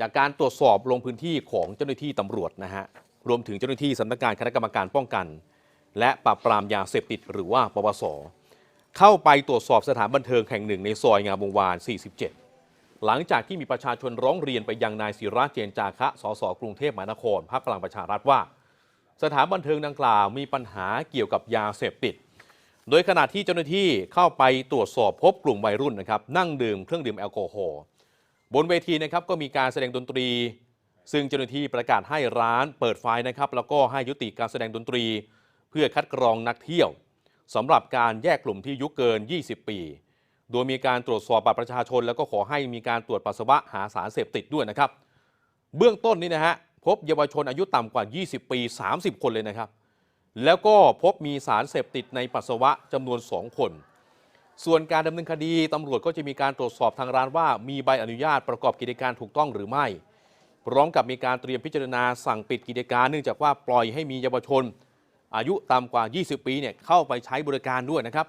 จากการตรวจสอบลงพื้นที่ของเจ้าหน้าที่ตำรวจนะฮะรวมถึงเจ้าหน้าที่สำนักงานคณะกรรมการป้องกัน และปราบปรามยาเสพติดหรือว่าปปส เข้าไปตรวจสอบสถานบันเทิงแห่งหนึ่งในซอยงามวงวาน 47 หลังจากที่มีประชาชนร้องเรียนไปยังนายศิระเจนจาคะ สสกรุงเทพมหานครพรรคพลังประชารัฐว่า สถานบันเทิงดังกล่าวมีปัญหาเกี่ยวกับยาเสพติด โดยขณะที่เจ้าหน้าที่เข้าไปตรวจสอบพบกลุ่มวัยรุ่นนะครับนั่งดื่มเครื่องดื่มแอลกอฮอล์ บนเวทีนะครับก็มีการแสดงดนตรี ซึ่งเจ้าหน้าที่ประกาศให้ร้านเปิดไฟนะครับ แล้วก็ให้ยุติการแสดงดนตรี เพื่อคัดกรองนักเที่ยวสำหรับการแยกกลุ่มที่อายุเกิน 20 ปี โดยมีการตรวจสอบบัตรประชาชน แล้วก็ขอให้มีการตรวจปัสสาวะหาสารเสพติดด้วยนะครับ เบื้องต้นนี่นะฮะพบเยาวชนอายุต่ำกว่า 20 ปี 30 คนเลยนะครับ แล้วก็พบมีสารเสพติดในปัสสาวะจำนวน 2 คน ส่วนการดำเนินคดีตำรวจก็จะมีการตรวจสอบทางร้านว่ามีใบอนุญาตประกอบกิจการถูกต้องหรือไม่ พร้อมกับมีการเตรียมพิจารณาสั่งปิดกิจการ เนื่องจากว่าปล่อยให้มีเยาวชน อายุต่ำกว่า 20 ปีเนี่ยเข้าไปใช้บริการด้วยนะครับ